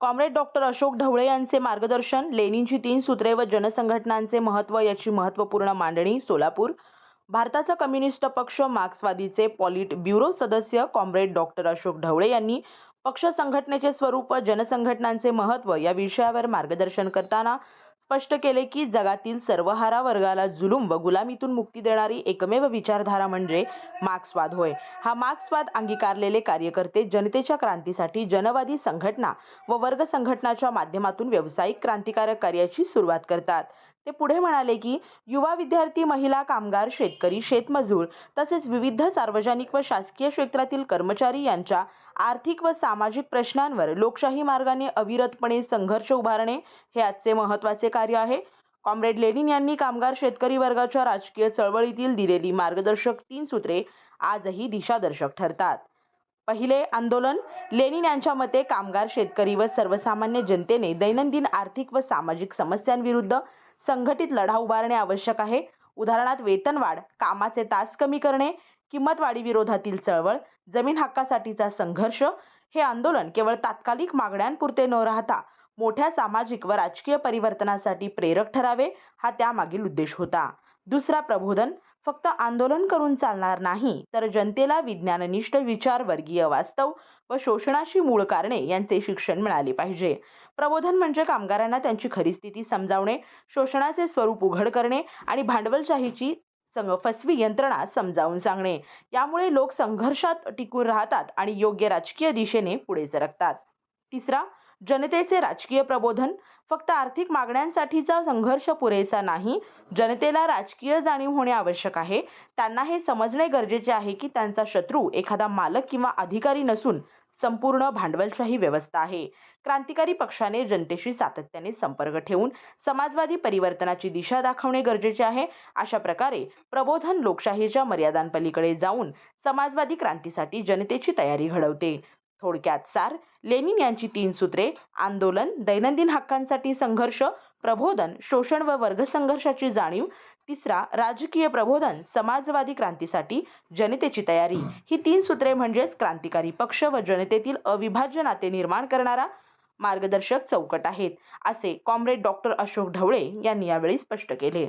Comrade doctor Ashok Dhawale यांचे मार्गदर्शन लेणींची तीन सूत्रे व जनसंघटनांचे महत्त्व याची महत्त्वपूर्ण मांडणी सोलापूर. भारताचा कम्युनिस्ट पक्ष मार्क्सवादीचे पॉलिट ब्युरो सदस्य कॉम्रेड डॉक्टर अशोक ढवळे यांनी पक्ष संघटनेचे स्वरूप व जनसंघटनांचे महत्त्व या विषयावर मार्गदर्शन करताना स्पष्ट केले की जगातील सर्वहारा वर्गाला जुलूम व गुलामीतून मुक्ती देणारी एकमेव विचारधारा म्हणजे मार्क्सवाद होय. हा मार्क्सवाद अंगीकारलेले कार्यकर्ते जनतेच्या क्रांतीसाठी जनवादी संघटना व वर्ग संघटनाच्या माध्यमातून व्यावसायिक क्रांतिकारक कार्याची सुरुवात करतात. ते पुढे म्हणाले की युवा विद्यार्थी महिला कामगार शेतकरी शेतमजूर तसेच विविध सार्वजनिक व शासकीय क्षेत्रातील कर्मचारी यांच्या आर्थिक व सामाजिक प्रश्नांवर लोकशाही मार्गाने अविरतपणे संघर्ष उभारणे हे आजचे महत्त्वाचे कार्य आहे. कॉम्रेड लेनिन यांनी कामगार शेतकरी वर्गाच्या राजकीय चळवळीतील दिलेली मार्गदर्शक तीन सूत्रे आजही दिशादर्शक ठरतात. पहिले आंदोलन लेनिन यांच्या मते कामगार शेतकरी व सर्वसामान्य जनतेने दैनंदिन आर्थिक व सामाजिक समस्यांविरुद्ध संघटित लढा उभारणे आवश्यक आहे. उदाहरणार्थ वेतनवाढ कामाचे तास कमी करणे किंमतवाढी विरोधातील चळवळ जमीन हक्कासाठीचा संघर्ष हे आंदोलन केवळ तात्कालिक मागण्यांपुरते न राहता मोठ्या सामाजिक व राजकीय परिवर्तनासाठी प्रेरक ठरावे हा त्यामागील उद्देश होता. दुसरा प्रबोधन फक्त आंदोलन करून चालणार नाही तर जनतेला विज्ञाननिष्ठ विचार वर्गीय वास्तव व शोषणाची मूळ कारणे यांचे शिक्षण मिळाले पाहिजे. प्रबोधन म्हणजे कामगारांना त्यांची खरी स्थिती समजावणे शोषणाचे स्वरूप उघड करणे आणि भांडवलशाहीची संग फसवी यंत्रणा समजावून सांगणे. यामुळे लोक संघर्षात टिकून राहतात आणि योग्य राजकीय दिशेने पुढे सरकतात. तिसरा जनतेचे राजकीय प्रबोधन. फक्त आर्थिक मागण्यांसाठीचा संघर्ष पुरेसा नाही. जनतेला राजकीय जाणीव होणे आवश्यक आहे. त्यांना हे समजणे गरजेचे आहे की त्यांचा शत्रू एखादा मालक किंवा अधिकारी नसून संपूर्ण भांडवलशाही व्यवस्था आहे. क्रांतिकारी पक्षाने जनतेशी सातत्याने संपर्क ठेवून समाजवादी परिवर्तनाची दिशा दाखवणे गरजेचे आहे. अशा प्रकारे प्रबोधन लोकशाहीच्या मर्यादांपलीकडे जाऊन समाजवादी क्रांतीसाठी जनतेची तयारी घडवते. थोडक्यात सार लेनिन यांची तीन सूत्रे आंदोलन दैनंदिन हक्कांसाठी संघर्ष प्रबोधन शोषण व वर्गसंघर्षाची जाणीव तिसरा राजकीय प्रबोधन समाजवादी क्रांतीसाठी जनतेची तयारी. ही तीन सूत्रे म्हणजेच क्रांतिकारी पक्ष व जनतेतील अविभाज्य नाते निर्माण करणारा मार्गदर्शक चौकट आहेत असे कॉम्रेड डॉक्टर अशोक ढवळे यांनी यावेळी स्पष्ट केले.